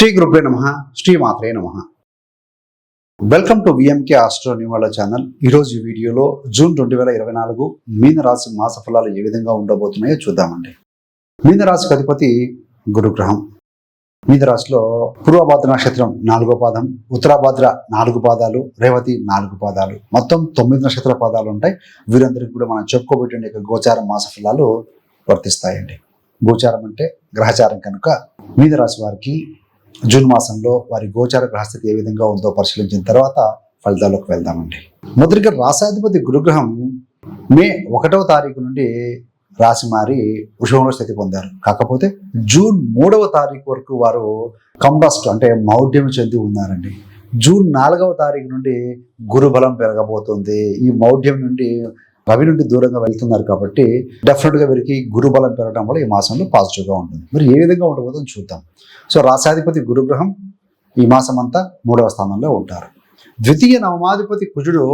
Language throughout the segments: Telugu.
శ్రీ గురుపే నమ శ్రీమాత్రే నమ. వెల్కమ్ టు విఎంకే ఆస్ట్రో నివాళ ఛానల్ ఈరోజు వీడియోలో జూన్ రెండు వేల ఇరవై నాలుగు మీనరాశి మాస ఫలాలు ఏ విధంగా ఉండబోతున్నాయో చూద్దామండి. మీన అధిపతి గురుగ్రహం. మీనరాశిలో పూర్వభాద్ర నక్షత్రం నాలుగో పాదం ఉత్తరాభాద్ర నాలుగు పాదాలు రేవతి నాలుగు పాదాలు. మొత్తం తొమ్మిది నక్షత్ర పాదాలు ఉంటాయి. వీరందరికీ కూడా మనం చెప్పుకోబెట్టిన యొక్క గోచార మాస ఫలాలు వర్తిస్తాయండి. గోచారం అంటే గ్రహచారం కనుక మీనరాశి వారికి జూన్ మాసంలో వారి గోచార గ్రహస్థితి ఏ విధంగా ఉందో పరిశీలించిన తర్వాత ఫలితాల్లోకి వెళ్దామండి. మొదటిగా రాశాధిపతి గురుగ్రహం మే ఒకటవ తారీఖు నుండి రాశి మారి వృషభంలో స్థితి పొందారు. కాకపోతే జూన్ మూడవ తారీఖు వరకు వారు కంబస్ట్ అంటే మౌఢ్యం చెంది ఉన్నారండి. జూన్ నాలుగవ తారీఖు నుండి గురుబలం పెరగబోతుంది. ఈ మౌఢ్యం నుండి రవి నుండి దూరంగా వెళ్తున్నారు కాబట్టి డెఫినెట్గా వీరికి గురుబలం పెరగడం వల్ల ఈ మాసంలో పాజిటివ్గా ఉంటుంది. మరి ఏ విధంగా ఉండబోదని చూద్దాం. సో రాశాధిపతి గురుగ్రహం ఈ మాసం అంతా మూడవ స్థానంలో ఉంటారు. ద్వితీయ నవమాధిపతి కుజుడు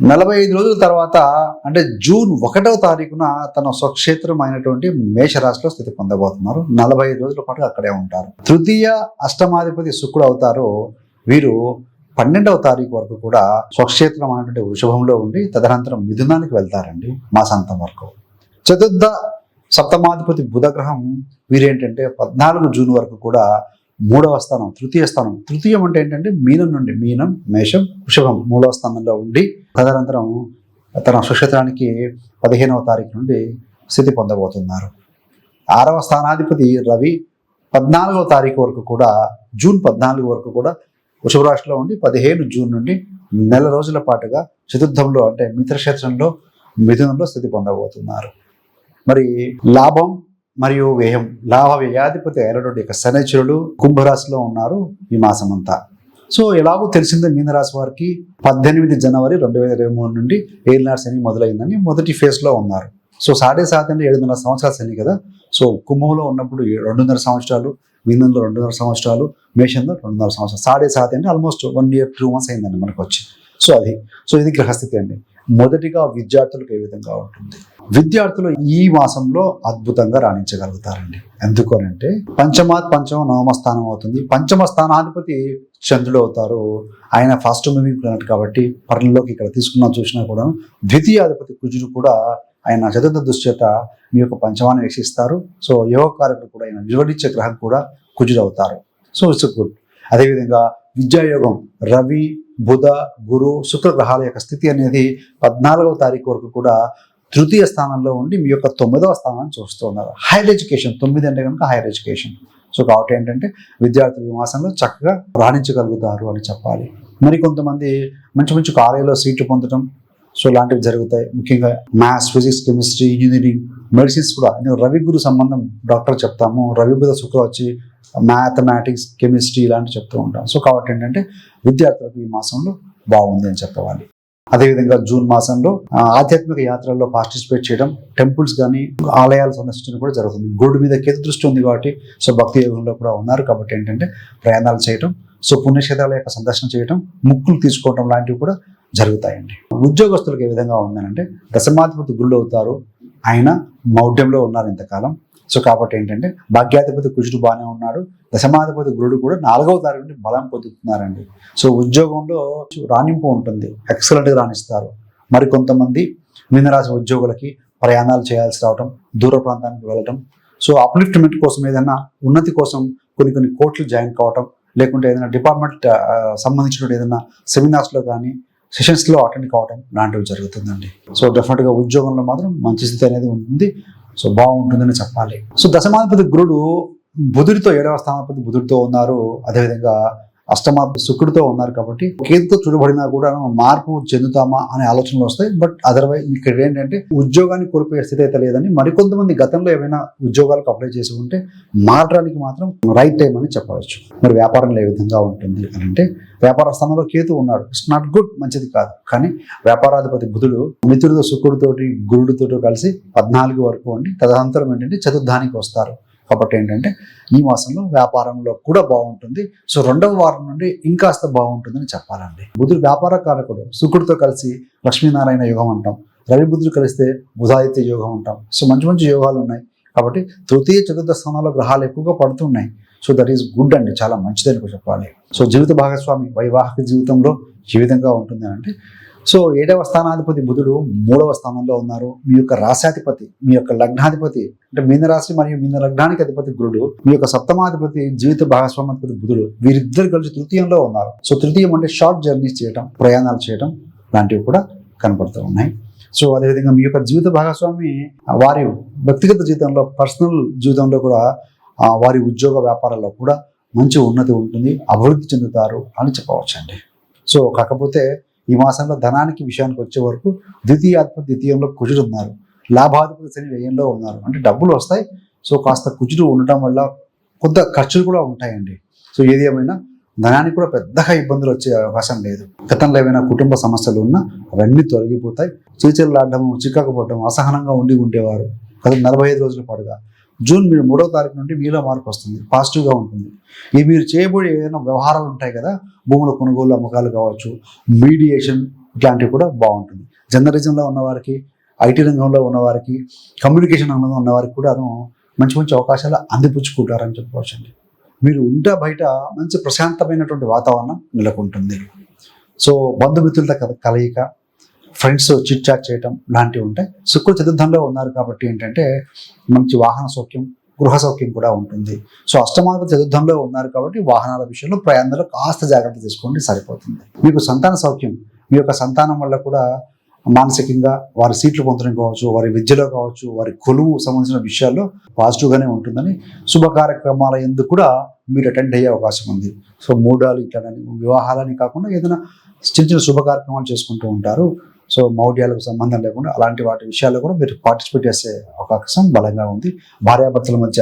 నలభై ఐదు రోజుల తర్వాత అంటే జూన్ ఒకటవ తారీఖున తన స్వక్షేత్రం అయినటువంటి మేషరాశిలో స్థితి పొందబోతున్నారు. నలభై ఐదు రోజుల పాటు అక్కడే ఉంటారు. తృతీయ అష్టమాధిపతి శుక్రుడు అవుతారు. వీరు పన్నెండవ తారీఖు వరకు కూడా స్వక్షేత్రం అనేటువంటి వృషభంలో ఉండి తదనంతరం మిథునానికి వెళ్తారండి మాసాంతం వరకు. చతుర్థ సప్తమాధిపతి బుధగ్రహం వీరేంటంటే పద్నాలుగు జూన్ వరకు కూడా మూడవ స్థానం తృతీయ స్థానం. తృతీయం అంటే ఏంటంటే మీనం నుండి మీనం మేషం వృషభం మూడవ స్థానంలో ఉండి తదనంతరం తన సుక్షేత్రానికి పదిహేనవ తారీఖు నుండి స్థితి పొందబోతున్నారు. ఆరవ స్థానాధిపతి రవి పద్నాలుగవ తారీఖు వరకు కూడా జూన్ పద్నాలుగు వరకు కూడా వృషభ రాశిలో ఉండి పదిహేను జూన్ నుండి నెల రోజుల పాటుగా చతుర్థంలో అంటే మిత్రక్షేత్రంలో మిథునంలో స్థితి పొందబోతున్నారు. మరి లాభం మరియు వ్యయం లాభ వ్యయాధిపతి అయినటువంటి యొక్క శనిచరులు కుంభరాశిలో ఉన్నారు ఈ మాసం అంతా సో ఎలాగో తెలిసిందే మీనరాశి వారికి పద్దెనిమిది జనవరి రెండు వేల ఇరవై మూడు నుండి ఏలినాడు శని మొదలైందని మొదటి ఫేజ్లో ఉన్నారు. సో సాడే సాతండి అంటే ఏడున్నర సంవత్సరాల శని కదా. సో కుంభంలో ఉన్నప్పుడు రెండున్నర సంవత్సరాలు మీనంలో రెండున్నర సంవత్సరాలు మేషంలో రెండున్నర సంవత్సరాలు. సాడే సాతి అంటే almost one year two months అయిందండి మనకు వచ్చి. సో అది సో ఇది గ్రహస్థితి అండి. మొదటిగా విద్యార్థులకు ఏ విధంగా ఉంటుంది? విద్యార్థులు ఈ మాసంలో అద్భుతంగా రాణించగలుగుతారండి. ఎందుకు అని అంటే పంచమాత్ పంచమ నవమ స్థానం అవుతుంది. పంచమ స్థానాధిపతి చంద్రుడు అవుతారు. ఆయన ఫాస్ట్ మూవింగ్ ప్లానెట్ కాబట్టి పర్ణంలోకి ఇక్కడ తీసుకున్నా చూసినా కూడా ద్వితీయాధిపతి కుజుడు కూడా ఆయన చతుర్థ దుశ్చేత మీ యొక్క పంచమాన్ని వీక్షిస్తారు సో యోగకారకుడు కూడా ఆయన నిర్వహించే గ్రహం కూడా కుజుడవుతారు. సో ఇట్స్ గుడ్ అదేవిధంగా విద్యాయోగం రవి బుధ గురు శుక్ర గ్రహాల యొక్క స్థితి అనేది పద్నాలుగవ తారీఖు వరకు కూడా తృతీయ స్థానంలో ఉండి మీ యొక్క తొమ్మిదవ స్థానాన్ని చూస్తున్నారు హైయర్ ఎడ్యుకేషన్ తొమ్మిది అంటే కనుక హైయర్ ఎడ్యుకేషన్ సో కాబట్టి ఏంటంటే విద్యార్థులు ఈ మాసంలో చక్కగా రాణించగలుగుతారు అని చెప్పాలి. మరి కొంతమంది మంచి మంచి కాలేజీలో సీట్లు పొందడం సో లాంటివి జరుగుతాయి. ముఖ్యంగా maths physics chemistry engineering medicines కూడా నేను రవి గురు సంబంధం డాక్టర్ చెప్తాము. రవి బుధ శుక్ర వచ్చి మ్యాథమెటిక్స్ కెమిస్ట్రీ ఇలాంటివి చెప్తూ ఉంటాం. సో కాబట్టి ఏంటంటే విద్యార్థులకు ఈ మాసంలో బాగుంది అని చెప్పవాలి. అదేవిధంగా జూన్ మాసంలో ఆధ్యాత్మిక యాత్రల్లో పార్టిసిపేట్ చేయడం టెంపుల్స్ కానీ ఆలయాలు సందర్శించడం కూడా జరుగుతుంది. గుడి మీద కేతు దృష్టి ఉంది కాబట్టి సో భక్తి యోగంలో కూడా ఉన్నారు కాబట్టి ఏంటంటే ప్రయాణాలు చేయడం సో పుణ్యక్షేత్రాల యొక్క సందర్శన చేయడం ముక్కులు తీసుకోవడం లాంటివి కూడా జరుగుతాయండి. ఉద్యోగస్తులకు ఏ విధంగా ఉందనంటే దశమాధిపతి గుళ్ళు అవుతారు ఆయన మౌఢ్యంలో ఉన్నారు ఇంతకాలం. సో కాబట్టి ఏంటంటే భాగ్యాధిపతి కుజుడు బాగానే ఉన్నాడు. దశమాధిపతి గురుడు కూడా నాలుగవ తారీఖు నుండి బలం పొందుతున్నారండి. సో ఉద్యోగంలో రాణింపు ఉంటుంది. ఎక్సలెంట్గా రాణిస్తారు. మరి కొంతమంది మీనరాశి ఉద్యోగులకి ప్రయాణాలు చేయాల్సి రావటం దూర ప్రాంతానికి వెళ్ళటం. సో అప్లిఫ్ట్మెంట్ కోసం ఏదైనా ఉన్నతి కోసం కొన్ని కొన్ని కోట్లు జాయిన్ కావటం లేకుంటే ఏదైనా డిపార్ట్మెంట్ సంబంధించిన ఏదైనా సెమినార్స్లో కానీ సెషన్స్లో అటెండ్ కావడం లాంటివి జరుగుతుందండి. సో డెఫినెట్గా ఉద్యోగంలో మాత్రం మంచి స్థితి అనేది ఉంటుంది. సో బాగుంటుందని చెప్పాలి. సో దశమాధిపతి గురుడు బుధుడితో ఏడవ స్థానాధిపతి బుధుడితో ఉన్నారు. అదేవిధంగా అష్టమాధిపతి శుక్రుడితో ఉన్నారు కాబట్టి కేతుతో చూడబడినా కూడా మార్పు చెందుతామా అనే ఆలోచనలు వస్తాయి. బట్ అదర్వైజ్ ఇక్కడ ఏంటంటే ఉద్యోగాన్ని కోల్పోయే స్థితి అయితే లేదని మరికొంతమంది గతంలో ఏమైనా ఉద్యోగాలకు అప్లై చేసి ఉంటే మారడానికి మాత్రం రైట్ టైం అని చెప్పవచ్చు. మరి వ్యాపారంలో ఏ విధంగా ఉంటుంది అంటే వ్యాపార స్థానంలో కేతు ఉన్నాడు. ఇట్స్ నాట్ గుడ్ మంచిది కాదు. కానీ వ్యాపారాధిపతి బుధుడు మిత్రుడితో శుక్రుడితోటి గురుడితో కలిసి పద్నాలుగు వరకు ఉండి తదనంతరం ఏంటంటే చతుర్థానికి వస్తారు. కాబట్టి ఏంటంటే ఈ మాసంలో వ్యాపారంలో కూడా బాగుంటుంది. సో రెండవ వారం నుండి ఇంకాస్త బాగుంటుందని చెప్పాలండి. బుధుడు వ్యాపార కారకుడు శుక్రుడితో కలిసి లక్ష్మీనారాయణ యోగం అంటాం. రవి బుధుడు కలిస్తే బుధాదిత్య యోగం అంటాం. సో మంచి మంచి యోగాలు ఉన్నాయి. కాబట్టి తృతీయ చతుర్థ స్థానాల్లో గ్రహాలు ఎక్కువగా పడుతున్నాయి. సో దట్ ఈస్ గుడ్ అండి. చాలా మంచిదని చెప్పాలి. సో జీవిత భాగస్వామి వైవాహిక జీవితంలో ఏ విధంగా ఉంటుంది అంటే సో ఏడవ స్థానాధిపతి బుధుడు మూడవ స్థానంలో ఉన్నారు. మీ యొక్క రాశాధిపతి మీ యొక్క లగ్నాధిపతి అంటే మీనరాశి మరియు మీన లగ్నానికి అధిపతి గురుడు మీ యొక్క సప్తమాధిపతి జీవిత భాగస్వామాధిపతి బుధుడు వీరిద్దరు కలిసి తృతీయంలో ఉన్నారు. సో తృతీయం అంటే షార్ట్ జర్నీస్ చేయడం ప్రయాణాలు చేయడం లాంటివి కూడా కనపడుతూ ఉన్నాయి. సో అదేవిధంగా మీ యొక్క జీవిత భాగస్వామి వారి వ్యక్తిగత జీవితంలో పర్సనల్ జీవితంలో కూడా వారి ఉద్యోగ వ్యాపారాల్లో కూడా మంచి ఉన్నతి ఉంటుంది అభివృద్ధి చెందుతారు అని చెప్పవచ్చండి. సో కాకపోతే ఈ మాసంలో ధనానికి విషయానికి వచ్చే వరకు ద్వితీయాధిపతి ద్వితీయంలో కుజుడు ఉన్నారు. లాభాధిపతి శని వ్యయంలో ఉన్నారు. అంటే డబ్బులు వస్తాయి. సో కాస్త కుజుడు ఉండటం వల్ల కొంత ఖర్చులు కూడా ఉంటాయండి. సో ఏది ఏమైనా ధనానికి కూడా పెద్దగా ఇబ్బందులు వచ్చే అవకాశం లేదు. గతంలో ఏమైనా కుటుంబ సమస్యలు ఉన్నా అవన్నీ తొలగిపోతాయి. చీచర్లాడడం చిక్కకపోవడం అసహనంగా ఉండి ఉండేవారు. గత నలభై ఐదు రోజుల పాటుగా. జూన్ మీరు మూడో తారీఖు నుండి మీలో మార్పు వస్తుంది పాజిటివ్గా ఉంటుంది. ఈ మీరు చేయబోయే ఏదైనా వ్యవహారాలు ఉంటాయి కదా భూముల కొనుగోలు అమ్మకాలు కావచ్చు మీడియేషన్ ఇట్లాంటివి కూడా బాగుంటుంది. జర్నలిజంలో ఉన్నవారికి ఐటీ రంగంలో ఉన్నవారికి కమ్యూనికేషన్ రంగంలో ఉన్నవారికి కూడా మంచి మంచి అవకాశాలు అందిపుచ్చుకుంటారని చెప్పవచ్చండి మీరు ఉంటే బయట మంచి ప్రశాంతమైనటువంటి వాతావరణం నెలకొంటుంది. సో బంధుమిత్రులతో కల- కలయిక ఫ్రెండ్స్ చిట్ చాట్ చేయటం లాంటివి ఉంటాయి శుక్ర చతుర్థంలో ఉన్నారు కాబట్టి ఏంటంటే మంచి వాహన సౌఖ్యం గృహ సౌఖ్యం కూడా ఉంటుంది. సో అష్టమాధిపతి చతుర్థంలో ఉన్నారు కాబట్టి వాహనాల విషయంలో ప్రయాణంలో కాస్త జాగ్రత్త తీసుకోండి సరిపోతుంది. మీకు సంతాన సౌఖ్యం మీ యొక్క సంతానం వల్ల కూడా మానసికంగా వారి సీట్లు పొందడం కావచ్చు వారి విద్యలో కావచ్చు వారి కొలువు సంబంధించిన విషయాల్లో పాజిటివ్గానే ఉంటుందని శుభ కార్యక్రమాల ఎందుకు కూడా మీరు అటెండ్ అయ్యే అవకాశం ఉంది. సో మూడాలు ఇట్లా వివాహాలని కాకుండా ఏదైనా చిన్న చిన్న శుభ కార్యక్రమాలు చేసుకుంటూ ఉంటారు. సో మౌఢ్యాలకు సంబంధం లేకుండా అలాంటి వాటి విషయాల్లో కూడా మీరు పార్టిసిపేట్ చేసే అవకాశం బలంగా ఉంది. భార్యాభర్తల మధ్య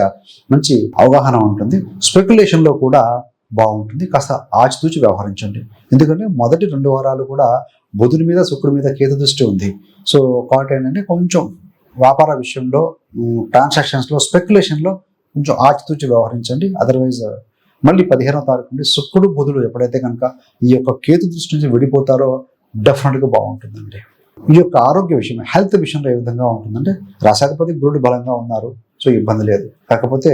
మంచి అవగాహన ఉంటుంది. స్పెక్యులేషన్లో కూడా బాగుంటుంది. కాస్త ఆచితూచి వ్యవహరించండి. ఎందుకంటే మొదటి రెండు వారాలు కూడా బుధుడి మీద శుక్రుడి మీద కేతు దృష్టి ఉంది. సో కాబట్టి ఏంటంటే కొంచెం వ్యాపార విషయంలో ట్రాన్సాక్షన్స్లో స్పెక్యులేషన్లో కొంచెం ఆచితూచి వ్యవహరించండి. అదర్వైజ్ మళ్ళీ పదిహేనవ తారీఖు నుండి శుక్రుడు బుధుడు ఎప్పుడైతే కనుక ఈ యొక్క కేతు దృష్టి నుంచి విడిపోతారో డెఫినెట్గా బాగుంటుందండి. ఈ యొక్క ఆరోగ్య విషయం హెల్త్ విషయంలో ఏ విధంగా ఉంటుందంటే రాశాధిపతి గురుడు బలంగా ఉన్నారు సో ఇబ్బంది లేదు. కాకపోతే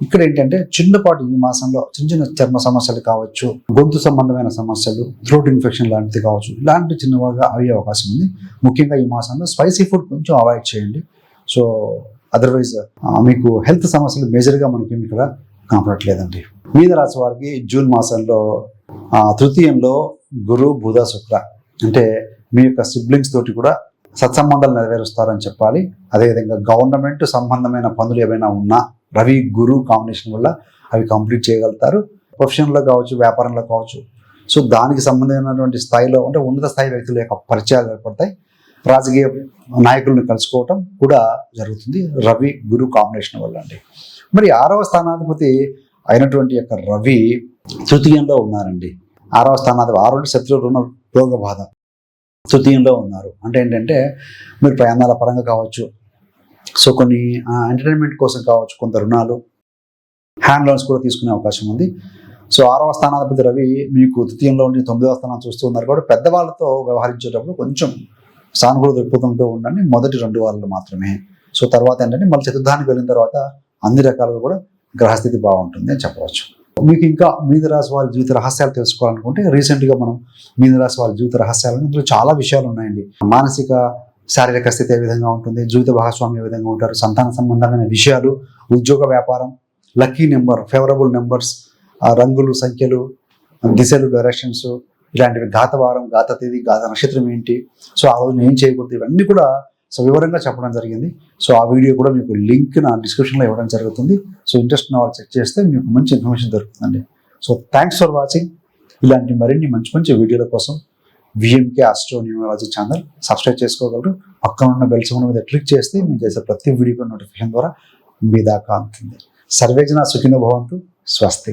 ఇక్కడ ఏంటంటే చిన్నపాటి ఈ మాసంలో చిన్న చిన్న చర్మ సమస్యలు కావచ్చు గొంతు సంబంధమైన సమస్యలు థ్రోట్ ఇన్ఫెక్షన్ లాంటిది కావచ్చు ఇలాంటి చిన్నవాగా అయ్యే అవకాశం ఉంది. ముఖ్యంగా ఈ మాసంలో స్పైసీ ఫుడ్ కొంచెం అవాయిడ్ చేయండి. సో అదర్వైజ్ మీకు హెల్త్ సమస్యలు మేజర్గా మనకి ఏమి ఇక్కడ కనపడట్లేదండి. మీన రాశి వారికి జూన్ మాసంలో తృతీయంలో గురు బుధ శుక్ర. అంటే మీ యొక్క సిబ్లింగ్స్ తోటి కూడా సత్సంబంధాలు నెరవేరుస్తారని చెప్పాలి. అదేవిధంగా గవర్నమెంట్ సంబంధమైన పనులు ఏమైనా ఉన్నా రవి గురు కాంబినేషన్ వల్ల అవి కంప్లీట్ చేయగలుగుతారు. ప్రొఫెషన్లో కావచ్చు వ్యాపారంలో కావచ్చు. సో దానికి సంబంధమైనటువంటి స్థాయిలో అంటే ఉన్నత స్థాయి వ్యక్తుల యొక్క పరిచయాలు ఏర్పడతాయి. రాజకీయ నాయకులను కలుసుకోవటం కూడా జరుగుతుంది. రవి గురు కాంబినేషన్ వల్ల అండి. మరి ఆరవ స్థానాధిపతి అయినటువంటి యొక్క రవి తృతీయంలో ఉన్నారండి. ఆరవ స్థానాధిపతి ఆరోగ్య శత్రువు రుణ రోగ బాధ తృతీయంలో ఉన్నారు. అంటే ఏంటంటే మీరు ప్రయాణాల పరంగా కావచ్చు సో కొన్ని ఎంటర్టైన్మెంట్ కోసం కావచ్చు కొంత రుణాలు హ్యాండ్ లోన్స్ కూడా తీసుకునే అవకాశం ఉంది. సో ఆరవ స్థానాధిపతి రవి మీకు తృతీయంలో ఉండి తొమ్మిదవ స్థానం చూస్తూ ఉన్నారు కాబట్టి పెద్దవాళ్ళతో వ్యవహరించేటప్పుడు కొంచెం సానుకూల దృక్పథంతో ఉండండి. మొదటి రెండు వారాలు మాత్రమే. సో తర్వాత ఏంటంటే మళ్ళీ చతుర్థానికి వెళ్ళిన తర్వాత అన్ని రకాలుగా కూడా గ్రహస్థితి బాగుంటుంది అని చెప్పవచ్చు. మీకు ఇంకా మీనరాశి వాళ్ళ వారి జీవిత రహస్యాలు తెలుసుకోవాలనుకుంటే రీసెంట్గా మనం మీనరాశి వాళ్ళ వారి జీవిత రహస్యాలు ఇందులో చాలా విషయాలు ఉన్నాయండి. మానసిక శారీరక స్థితి ఏ విధంగా ఉంటుంది జీవిత భాగస్వామి ఏ విధంగా ఉంటారు సంతాన సంబంధమైన విషయాలు ఉద్యోగ వ్యాపారం లక్కీ నెంబర్ ఫేవరబుల్ నెంబర్స్ రంగులు సంఖ్యలు దిశలు డైరెక్షన్స్ ఇలాంటివి ఘాతవారం ఘాత తేదీ ఘాత నక్షత్రం ఏంటి? సో ఆ రోజు ఏం చేయకూడదు ఇవన్నీ కూడా సో వివరంగా చెప్పడం జరిగింది. సో ఆ వీడియో కూడా మీకు లింక్ నా డిస్క్రిప్షన్లో ఇవ్వడం జరుగుతుంది. సో ఇంట్రెస్ట్ ఉన్న వాళ్ళు చెక్ చేస్తే మీకు మంచి ఇన్ఫర్మేషన్ దొరుకుతుందండి. సో థ్యాంక్స్ ఫర్ వాచింగ్ ఇలాంటి మరిన్ని మంచి మంచి వీడియోల కోసం VMK astro numerology channel subscribe చేసుకోగలరు. పక్కన ఉన్న బెల్ సింబల్ మీద క్లిక్ చేస్తే మేము చేసే ప్రతి వీడియో నోటిఫికేషన్ ద్వారా మీ దాకా అందుతుంది సర్వేజన సుఖినో భవంతు. స్వస్తి.